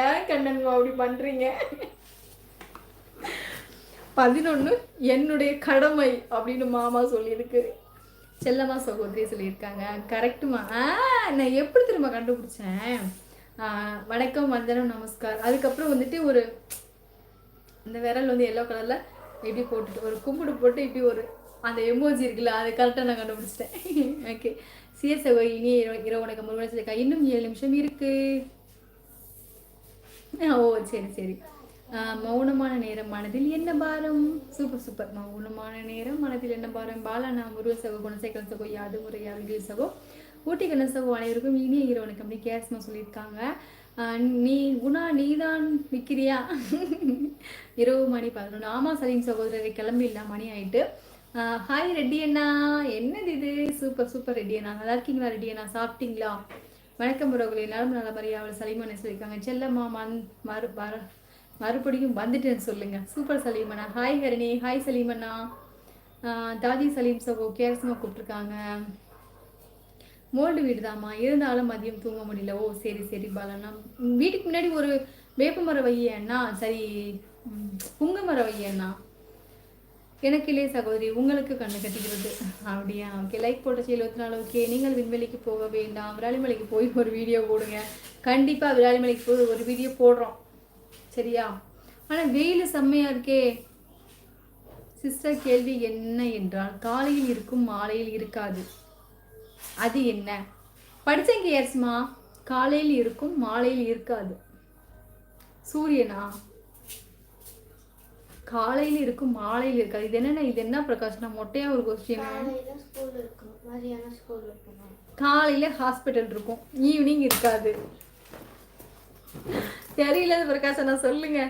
ஏன் கண்ணன்மா அப்படி பண்றீங்க? பதினொன்று என்னுடைய கடமை அப்படின்னு மாமா சொல்லியிருக்கு. செல்லம்மா சகோதரி சொல்லியிருக்காங்க. கரெக்டுமா ஆ நான் எப்படி திரும்ப கண்டுபிடிச்சேன்? வணக்கம் வந்தனம் நமஸ்கார். அதுக்கப்புறம் வந்துட்டு ஒரு இந்த விரல் வந்து எல்லோ கலரில் இப்படி போட்டுட்டு ஒரு கும்பிடு போட்டு இப்படி ஒரு அந்த எமோஜி இருக்குல்ல அதை கரெக்டாக நான் கண்டுபிடிச்சிட்டேன். ஓகே சிஎஸ்ஓ இனி இரவு இரவு வணக்கம். முருகன் சொல்லியிருக்கா இன்னும் ஏழு நிமிஷம் இருக்கு. ஓ சரி சரி. மௌனமான நேரம் மனதில் என்ன பாரம்? சூப்பர் சூப்பர் மௌனமான நேரம் மனதில் என்ன பாரம்? பாலானா முருக சகோ குணசேகரன் சகோ யாது முறை அருகில் சகோ? ஊட்டி கண்ண சகோ அனைவருக்கும் இனிய இரவு வணக்கம். அப்படி கேஸ்மா சொல்லியிருக்காங்க. நீ குணா நீதான் விற்கிறியா இரவு மணி பதினொன்று. ஆமாம் சரிங்க சகோதரரை கிளம்பிடலாம். மணி ஆயிட்டு. ஹாய் ரெட்டி அண்ணா. என்னது இது? சூப்பர் சூப்பர் ரெட்டி அண்ணா. நல்லா இருக்கீங்களா ரெட்டி அண்ணா? சாப்பிட்டீங்களா? வணக்கம் உறவுகளே நலம் நல்ல மாதிரி அவள் சலீமனை சொல்லியிருக்காங்க? செல்லம்மா மண் மறு மறு மறுபடியும் வந்துட்டேன்னு சொல்லுங்க. சூப்பர் சலீமண்ணா. ஹாய் ஹரிணி. ஹாய் சலீமண்ணா. தாஜி சலீம் சகோ கேரசமாக கூப்பிட்ருக்காங்க மோல்டு வீடு தாம்மா இருந்தாலும் மதியம் தூங்க முடியல. ஓ சரி சரி பாலண்ணா. வீட்டுக்கு முன்னாடி ஒரு வேப்ப மரம் வையண்ணா. சரி புங்க மரம் வையண்ணா. எனக்கு இல்லையே சகோதரி உங்களுக்கு கண்ணு கட்டிக்கிறது. அப்படியா? ஓகே லைக் போட்ட இருபத்தி நாலு ஓகே நீங்கள் விண்வெளிக்கு போக வேண்டாம். விராலிமலைக்கு போய் ஒரு வீடியோ போடுங்க. கண்டிப்பாக விராலிமலைக்கு போய் ஒரு வீடியோ போடுறோம். சரியா? ஆனால் வெயில் செம்மையாக இருக்கே. சிஸ்டர் கேள்வி என்ன என்றால் காலையில் இருக்கும் மாலையில் இருக்காது. அது என்ன? படிச்சேங்க ஏர்ஸ்மா காலையில் இருக்கும் மாலையில் இருக்காது. சூரியனா? காலையில் இருக்கும் மாலையில் இருக்காது. இது என்னென்ன இது என்ன பிரகாஷ் நான் மொட்டையா ஒரு கொஸ்டின் காலையில ஹாஸ்பிட்டல் இருக்கும். ஈவினிங் இருக்காது. தெரியல பிரகாஷ் நான் சொல்லுங்க.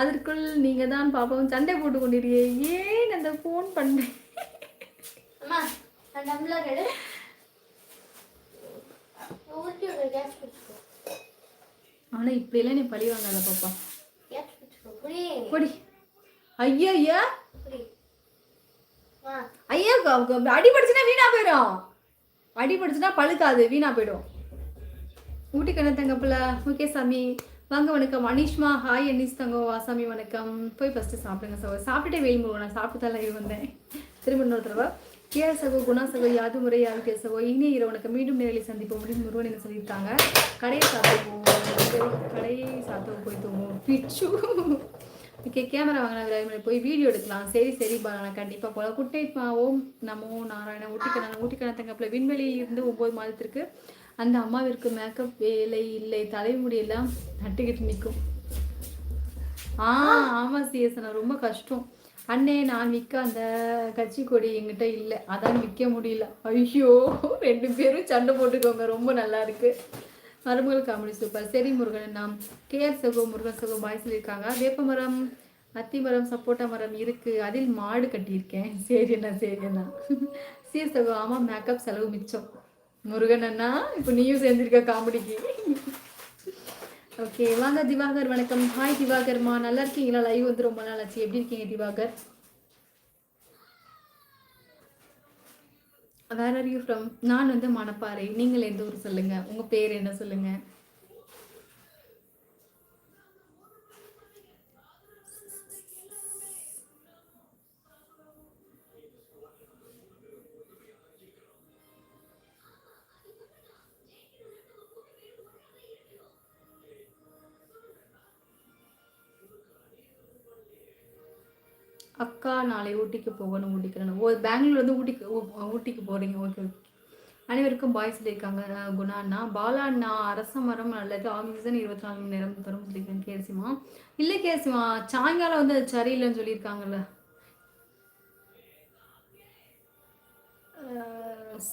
அதற்குள் நீங்க தான் பாப்பாவும் சண்டை போட்டு கொண்டிருக்கீங்க ஏன் அந்த ஃபோன் பண்ணேன் அம்மா அந்த டம்ளர் எடு. ஊற்றி விடு கேஸ் பிடிச்சிக்கோ. ஆனா இப்படியெல்லாம் நீ பழி வாங்காத பாப்பா. பொடி. ஐயா ஐயா. புடி ஆ ஐயா க- க- அடி படிச்சுனா வீணா போயிடும். அடி படிச்சுனா பழுக்காது வீணா போயிடும். ஊட்டி கண்ணத்தங்கப்பில் ஓகே சாமி வாங்க வணக்கம். அனிஷ்மா ஹாய் அனிஷ் தங்கோ சாமி வணக்கம். போய் ஃபஸ்ட்டு சாப்பிடுங்க சகோ. சாப்பிட்டுட்டே வெயில் முருகன் நான் சாப்பிட்டு தான் live வந்தேன். திரும்ப இன்னொரு தடவை. கே சகோ குணா சகோ யாது முறை யாது கே சகோ. இனிய இரவு வணக்கம். மீண்டும் நேரில் சந்திப்போம். முடியும் முருகன் என்ன சொல்லியிருக்காங்க? கடையை சாத்துவோம் கடையை சாத்துவோம் போய் தூங்குவோம். பிச்சு. ஓகே கேமரா வாங்கின விரைவில் போய் வீடியோ எடுக்கலாம். சரி சரி நான் கண்டிப்பாக போல குட்டை பா- ஓம் நமோ நாராயண ஊட்டிக்கண ஊட்டிக்கண தங்கப்பில் விண்வெளியில் இருந்து ஒம்பது மாதத்திற்கு அந்த அம்மாவிற்கு மேக்கப் வேலை இல்லை. தலைமுடியெல்லாம் நட்டுக்கிட்டு நிற்கும். ஆ ஆமாம் சிஎஸ்னா ரொம்ப கஷ்டம். அண்ணே நான் விற்க அந்த கட்சி கொடி எங்கிட்ட இல்லை. அதான் விற்க முடியல. ஐயோ ரெண்டு பேரும் சண்டை போட்டுக்கோங்க. ரொம்ப நல்லா இருக்கு. மருமகள் காமெடி சூப்பர். சரி முருகன் நாம் கேஆர் சகோ முருகன் சகோ பாய் சொல்லியிருக்காங்க. வேப்பமரம் அத்தி மரம் சப்போட்டா மரம் இருக்கு. அதில் மாடு கட்டியிருக்கேன். சரிண்ணா சரிண்ணா சீர் சகோ ஆமாம் மேக்கப் செலவு மிச்சம். முருகன் அண்ணா இப்போ நீயும் சேர்ந்துருக்க காமெடிக்கு. ஓகே வாங்க திவாகர் வணக்கம். ஹாய் திவாகர்மா நல்லா இருக்கீங்களா? லைவ் வந்து ரொம்ப நாள் ஆச்சு. எப்படி இருக்கீங்க Diwakar? Where are you from நான் வந்து மணப்பாறை. நீங்கள் எந்த ஊர் சொல்லுங்கள் உங்கள் பேர் என்ன சொல்லுங்கள் அக்கா நாளை ஊட்டிக்கு போகணும் ஊட்டிக்கு ஓ பெங்களூர்லேருந்து ஊட்டிக்கு ஊட்டிக்கு போகிறீங்க ஓகே ஓகே. அனைவருக்கும் பாய் சொல்லியிருக்காங்க குணாண்ணா குணா அண்ணா. பாலா அண்ணா அரச மரம் அல்லது ஆக்சிஜன் இருபத்தி நாலு மணி நேரம் தரும் சொல்லியிருக்காங்க. கேசிமா இல்லை கேசிமா சாயங்காலம் வந்து அது சரியில்லைன்னு சொல்லியிருக்காங்கல்ல.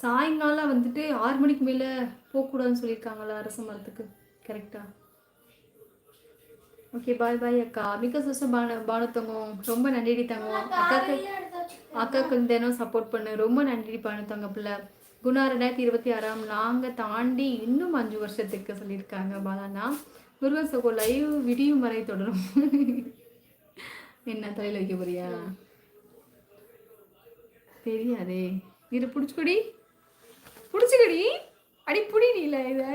சாயங்காலம் வந்துட்டு ஆறு மணிக்கு மேலே போகக்கூடாதுன்னு சொல்லியிருக்காங்களா அரச மரத்துக்கு. கரெக்டாக ஓகே பாய் பாய் அக்கா. மிக சுசம் பானு பானு தங்கம். ரொம்ப நன்றி தங்கம். அக்காக்கு அக்காவுக்கு தினம் சப்போர்ட் பண்ணு. ரொம்ப நன்றி பானு தங்க பிள்ளை. குணா ரெண்டாயிரத்தி இருபத்தி ஆறாம் நாங்கள் தாண்டி இன்னும் அஞ்சு வருஷத்துக்கு சொல்லியிருக்காங்க பாலாண்ணா. முருகன் சகோ லைவ் விடியும் வரை தொடரும். என்ன தலையில் வைக்க போறியா? தெரியாதே. இதை பிடிச்சிக்கடி. பிடிச்சிக்கடி. அடி புடி நீல இதை.